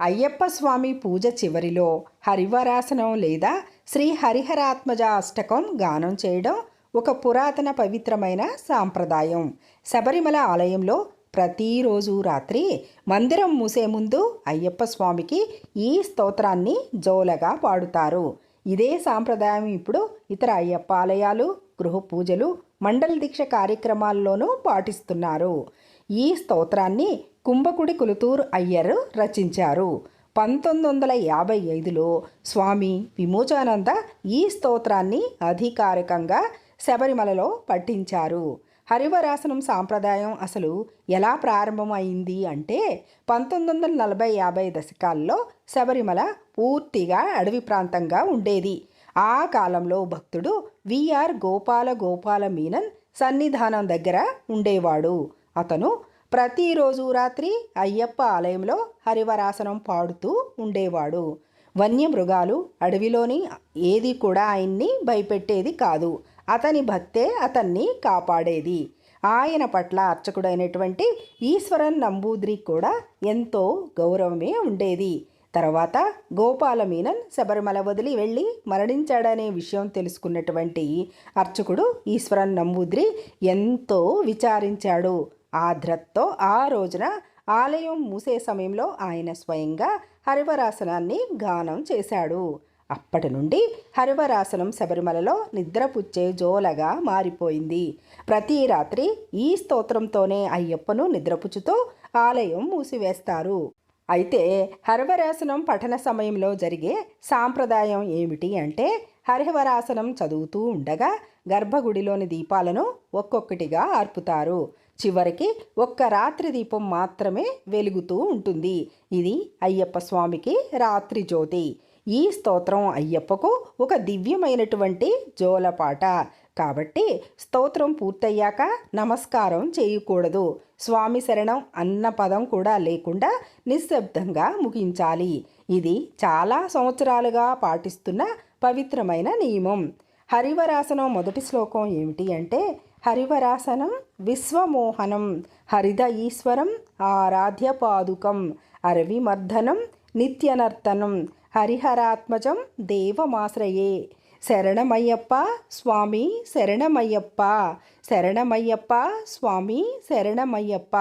అయ్యప్ప స్వామి పూజ చివరిలో హరివరాసనం లేదా శ్రీ హరిహరాత్మజ అష్టకం గానం చేయడం ఒక పురాతన పవిత్రమైన సాంప్రదాయం. శబరిమల ఆలయంలో ప్రతిరోజు రాత్రి మందిరం మూసే ముందు అయ్యప్ప స్వామికి ఈ స్తోత్రాన్ని జోలగా పాడుతారు. ఇదే సాంప్రదాయం ఇప్పుడు ఇతర అయ్యప్ప ఆలయాలు గృహ పూజలు మండల దీక్ష కార్యక్రమాల్లోనూ పాటిస్తున్నారు. ఈ స్తోత్రాన్ని కుంభకుడి కులుతూరు అయ్యర్ రచించారు. పంతొమ్మిది వందల యాభై ఐదులో స్వామి విమోచానంద ఈ స్తోత్రాన్ని అధికారికంగా శబరిమలలో పట్టించారు హరివరాసనం సాంప్రదాయం అసలు ఎలా ప్రారంభమైంది అంటే పంతొమ్మిది వందల నలభై యాభై దశకాల్లో శబరిమల పూర్తిగా అడవి ప్రాంతంగా ఉండేది. ఆ కాలంలో భక్తుడు విఆర్ గోపాల గోపాల మీనన్ సన్నిధానం దగ్గర ఉండేవాడు. అతను ప్రతిరోజు రాత్రి అయ్యప్ప ఆలయంలో హరివరాసనం పాడుతూ ఉండేవాడు. వన్యమృగాలు అడవిలోని ఏది కూడా ఆయన్ని భయపెట్టేది కాదు. అతని భక్తే అతన్ని కాపాడేది. ఆయన పట్ల అర్చకుడైనటువంటి ఈశ్వరన్ నంబూద్రి కూడా ఎంతో గౌరవమే ఉండేది. తర్వాత గోపాల మీనన్ శబరిమల వదిలి వెళ్ళి మరణించాడనే విషయం తెలుసుకున్నటువంటి అర్చకుడు ఈశ్వరన్ నంబూద్రి ఎంతో విచారించాడు. ఆధ్రత్తో ఆ రోజున ఆలయం మూసే సమయంలో ఆయన స్వయంగా హరివరాసనాన్ని గానం చేశాడు. అప్పటి నుండి హరివరాసనం శబరిమలలో నిద్రపుచ్చే జోలగా మారిపోయింది. ప్రతి రాత్రి ఈ స్తోత్రంతోనే అయ్యప్పను నిద్రపుచ్చుతూ ఆలయం మూసివేస్తారు. అయితే హరివరాసనం పఠన సమయంలో జరిగే సాంప్రదాయం ఏమిటి అంటే హరివరాసనం చదువుతూ ఉండగా గర్భగుడిలోని దీపాలను ఒక్కొక్కటిగా ఆర్పుతారు. చివరికి ఒక్క రాత్రి దీపం మాత్రమే వెలుగుతూ ఉంటుంది. ఇది అయ్యప్ప స్వామికి రాత్రి జ్యోతి. ఈ స్తోత్రం అయ్యప్పకు ఒక దివ్యమైనటువంటి జోలపాట. కాబట్టి స్తోత్రం పూర్తయ్యాక నమస్కారం చేయకూడదు. స్వామి శరణం అన్న పదం కూడా లేకుండా నిశ్శబ్దంగా ముగించాలి. ఇది చాలా సంవత్సరాలుగా పాటిస్తున్న పవిత్రమైన నియమం. హరివరాసనం మొదటి శ్లోకం ఏమిటి అంటే హరివరాసనం విశ్వమోహనం హరిద ఈశ్వరం ఆరాధ్య పాదుకం అరవిమర్దనం నిత్యనర్తనం హరిహరాత్మజం దేవమాశ్రయే. శరణమయ్యప్ప స్వామి శరణమయ్యప్ప శరణమయ్యప్ప స్వామి శరణమయ్యప్ప.